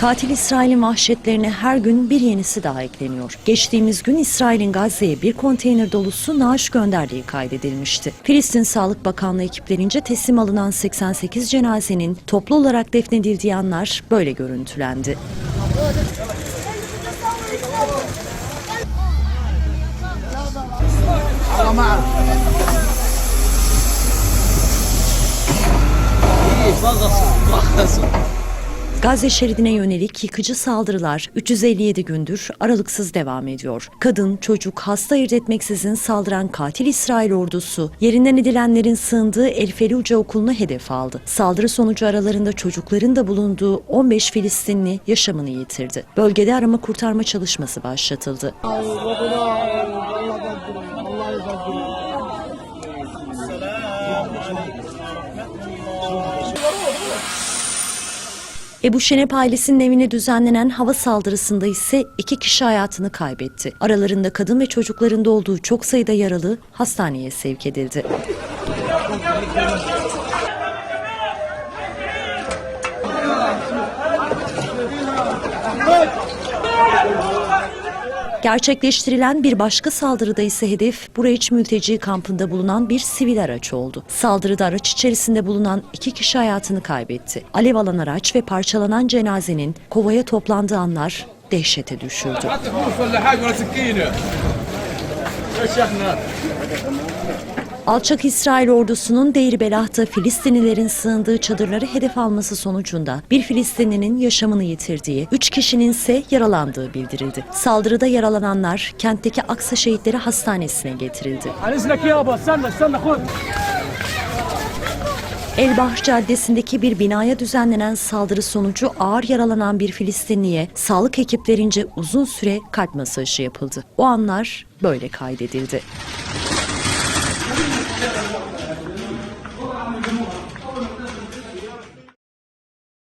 Katil İsrail'in vahşetlerine her gün bir yenisi daha ekleniyor. Geçtiğimiz gün İsrail'in Gazze'ye bir konteyner dolusu naaş gönderdiği kaydedilmişti. Filistin Sağlık Bakanlığı ekiplerince teslim alınan 88 cenazenin toplu olarak defnedildiği anlar böyle görüntülendi. Gazze şeridine yönelik yıkıcı saldırılar 357 gündür aralıksız devam ediyor. Kadın, çocuk, hasta ayırt etmeksizin saldıran katil İsrail ordusu yerinden edilenlerin sığındığı El Feluce okulunu hedef aldı. Saldırı sonucu aralarında çocukların da bulunduğu 15 Filistinli yaşamını yitirdi. Bölgede arama kurtarma çalışması başlatıldı. Ebu Şenep ailesinin evine düzenlenen hava saldırısında ise iki kişi hayatını kaybetti. Aralarında kadın ve çocukların da olduğu çok sayıda yaralı hastaneye sevk edildi. Gerçekleştirilen bir başka saldırıda ise hedef Bureç mülteci kampında bulunan bir sivil araç oldu. Saldırıda araç içerisinde bulunan iki kişi hayatını kaybetti. Alev alan araç ve parçalanan cenazenin kovaya toplandığı anlar dehşete düşürdü. Alçak İsrail ordusunun Deir Filistinlilerin sığındığı çadırları hedef alması sonucunda bir Filistinlinin yaşamını yitirdiği, 3 kişinin ise yaralandığı bildirildi. Saldırıda yaralananlar kentteki Aksa Şehitleri Hastanesi'ne getirildi. Elbahar Caddesi'ndeki bir binaya düzenlenen saldırı sonucu ağır yaralanan bir Filistinliye sağlık ekiplerince uzun süre kalp masajı yapıldı. O anlar böyle kaydedildi. Thank you.